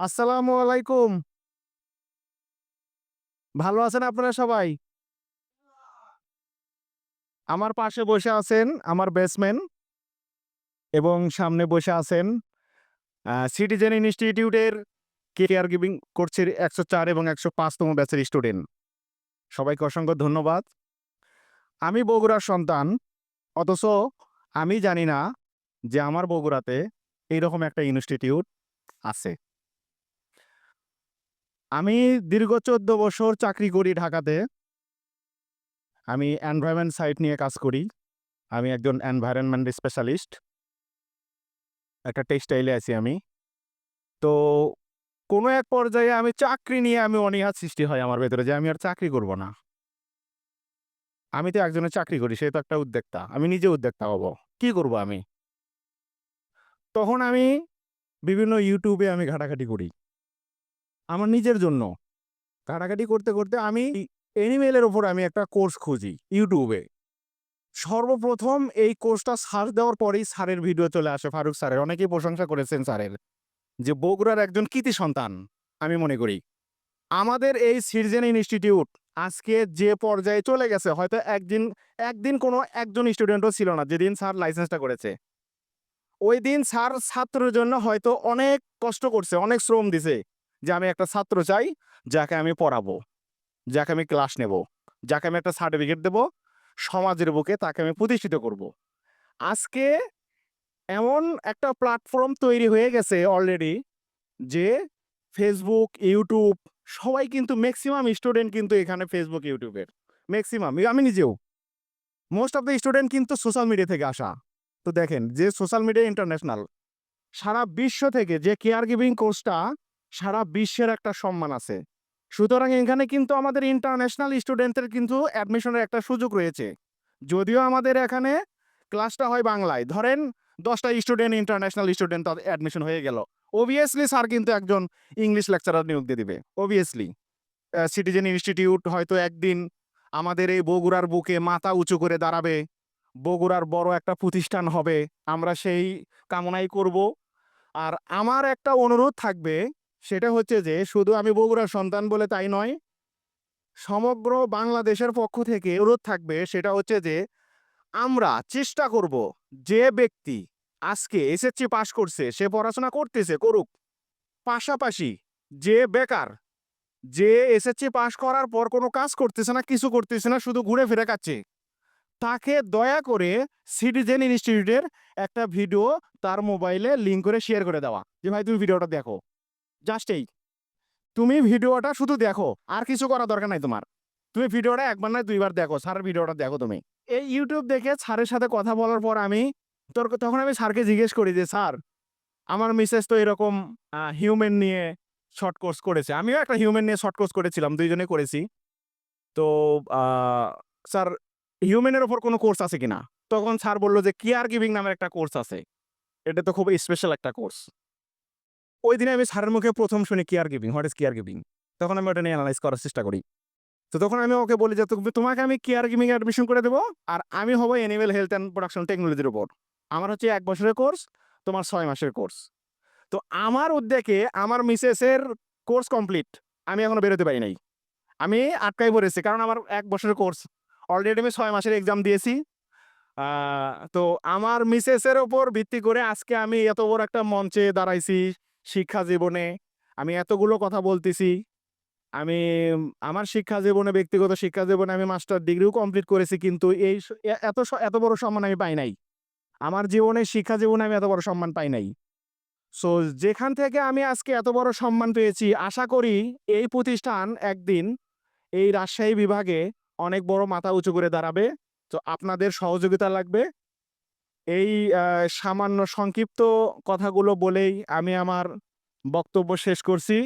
আসসালামু আলাইকুম। ভালো আছেন আপনারা সবাই? আমার পাশে বসে আছেন আমার বেস্টম্যান এবং সামনে বসে আছেন সিটিজেন ইনস্টিটিউটের কেরিয়ার গিভিং কোর্সের ১০৪ এবং একশো পাঁচতম ব্যাচের স্টুডেন্ট। সবাইকে অসংখ্য ধন্যবাদ। আমি বগুড়ার সন্তান। অথচ আমি জানি না যে আমার বগুড়াতে এইরকম একটা ইনস্টিটিউট আছে। আমি দীর্ঘ ১৪ বছর চাকরি করি ঢাকাতে। আমি এনভায়রনমেন্ট সাইট নিয়ে কাজ করি। আমি একজন এনভায়রনমেন্ট স্পেশালিস্ট। একটা টেক্সটাইলে আছি আমি। তো কোনো এক পর্যায়ে আমি চাকরি নিয়ে আমি অনীহা সৃষ্টি হয় আমার ভেতরে যে আমি আর চাকরি করব না। আমি তো একজনের চাকরি করি, সে তো একটা উদ্যোক্তা। আমি নিজে উদ্যোক্তা হব। কি করব আমি? তখন আমি বিভিন্ন ইউটিউবে আমি ঘাটাঘাটি করি। আমার নিজের জন্য। ঘাটাঘাটি করতে, করতে আমি এনিমেলের ওপর আমি একটা কোর্স খুঁজি ইউটিউবে সর্বপ্রথম এই কোর্সটা সার্চ দেওয়ার পরেই স্যারের ভিডিও চলে আসে ফারুক স্যারের। অনেকেই প্রশংসা করেছেন স্যারের। যে বগুড়ার একজন কৃতী সন্তান আমি মনে করি। আমাদের এই সিটিজেন ইনস্টিটিউট আজকে যে পর্যায়ে চলে গেছে হয়তো একদিন একদিন কোনো একজন স্টুডেন্টও ছিল না যেদিন স্যার লাইসেন্সটা করেছে। ওই দিন স্যার ছাত্রের জন্য হয়তো অনেক কষ্ট করছে, অনেক শ্রম দিছে। যে আমি একটা ছাত্র চাই যাকে আমি পড়াবো, যাকে আমি ক্লাস নেব, যাকে আমি একটা সার্টিফিকেট দেব, সমাজের বুকে তাকে আমি প্রতিষ্ঠিত করব। আজকে এমন একটা প্ল্যাটফর্ম তৈরি হয়ে গেছে অলরেডি যে ফেসবুক ইউটিউব সবাই কিন্তু ম্যাক্সিমাম স্টুডেন্ট কিন্তু এখানে ফেসবুক YouTube ম্যাক্সিমাম আমি নিজেও। মোস্ট অফ দ্য স্টুডেন্ট কিন্তু সোশ্যাল মিডিয়া থেকে আসা। তো দেখেন যে সোশ্যাল মিডিয়া ইন্টারন্যাশনাল। সারা বিশ্ব থেকে যে কেয়ার গিভিং কোর্সটা সারা বিশ্বের একটা সম্মান আছে। সুতরাং এখানে কিন্তু আমাদের ইন্টারন্যাশনাল স্টুডেন্টদের কিন্তু অ্যাডমিশনের একটা সুযোগ রয়েছে। যদিও আমাদের এখানে ক্লাসটা হয় বাংলায়। ধরেন দশটা স্টুডেন্ট ইন্টারন্যাশনাল স্টুডেন্ট তাদের অ্যাডমিশন হয়ে গেল। obviously স্যার কিন্তু একজন ইংলিশ লেকচারার নিয়োগ দিয়ে দিবে। আ সিটিজেন ইনস্টিটিউট হয়তো একদিন আমাদের এই বগুড়ার বুকে মাথা উঁচু করে দাঁড়াবে। বগুড়ার বড় একটা প্রতিষ্ঠান হবে। আমরা সেই কামনাই করব। আর আমার একটা অনুরোধ থাকবে সেটা হচ্ছে যে শুধু আমি বগুড়ার সন্তান বলে তাই নয়। সমগ্র বাংলাদেশের পক্ষ থেকে অনুরোধ থাকবে সেটা হচ্ছে যে আমরা চেষ্টা করব যে ব্যক্তি আজকে এসএসসি পাশ করছে সে পড়াশোনা করতেছে করুক। পাশাপাশি যে বেকার, যে এসএসসি পাস করার পর কোনো কাজ করতেছে না, কিছু করতেছে না, শুধু ঘুরে ফিরে খাচ্ছে। তাকে দয়া করে সিটিজেন ইনস্টিটিউটের একটা ভিডিও তার মোবাইলে লিঙ্ক করে শেয়ার করে দেওয়া। যে ভাই তুমি ভিডিওটা দেখো। জাস্ট এই। তুমি ভিডিওটা শুধু দেখো। আর কিছু করার দরকার নাই তোমার। তুমি ভিডিওটা একবার নয় দুইবার দেখো। স্যারের ভিডিওটা দেখো তুমি। এই ইউটিউব দেখে স্যারের সাথে কথা বলার পর আমি তোর তখন আমি স্যারকে জিজ্ঞেস করি যে, "স্যার, আমার মিসেস তো এরকম হিউম্যান নিয়ে শর্ট কোর্স করেছে। আমিও একটা হিউম্যান নিয়ে শর্ট কোর্স করেছিলাম। ২ জনে করেছি। তো স্যার হিউম্যানের ওপর কোনো কোর্স আছে কিনা?" তখন স্যার বলল যে, "কেয়ার গিভিং নামের একটা কোর্স আছে। এটা তো খুব স্পেশাল একটা কোর্স।" ওইদিনে আমি স্যারের মুখে প্রথম শুনি care giving. What is care giving? তখন আমি ওটা নিয়ে এনালাইজ করার চেষ্টা করি। তো তখন আমি ওকে বলি যে, "তুমি তোমাকে আমি কেয়ার গিভিং অ্যাডমিশন করে দেবো আর আমি হব অ্যানিমাল হেলথ অ্যান্ড প্রোডাকশন টেকনোলজির উপর। আমার হচ্ছে এক বছরের কোর্স, তোমার ছয় মাসের কোর্স।" তো আমার উদ্যোগে আমার মিসেসের কোর্স কমপ্লিট। আমি এখনও বেরোতে পারি নাই। আমি আটকাই পড়েছি। কারণ আমার এক বছরের কোর্স। অলরেডি আমি ছয় মাসের এক্সাম দিয়েছি। তো আমার মিসেসের ওপর ভিত্তি করে আজকে আমি এত বড় একটা মঞ্চে দাঁড়াইছি শিক্ষা জীবনে। আমি এতগুলো কথা বলতেছি। আমি, আমার শিক্ষা জীবনে, ব্যক্তিগত শিক্ষা জীবনে আমি মাস্টার ডিগ্রিও কমপ্লিট করেছি, কিন্তু এই এত এত বড় সম্মান আমি পাই নাই। আমার জীবনে শিক্ষা জীবনে আমি এত বড় সম্মান পাই নাই। সো যেখান থেকে আমি আজকে এত বড় সম্মান পেয়েছি, আশা করি এই প্রতিষ্ঠান একদিন এই রাজশাহী বিভাগে অনেক বড় মাথা উঁচু করে দাঁড়াবে। তো আপনাদের সহযোগিতা লাগবে। এই সামান্য সংক্ষিপ্ত কথাগুলো বলেই আমি আমার বক্তব্য শেষ করছি।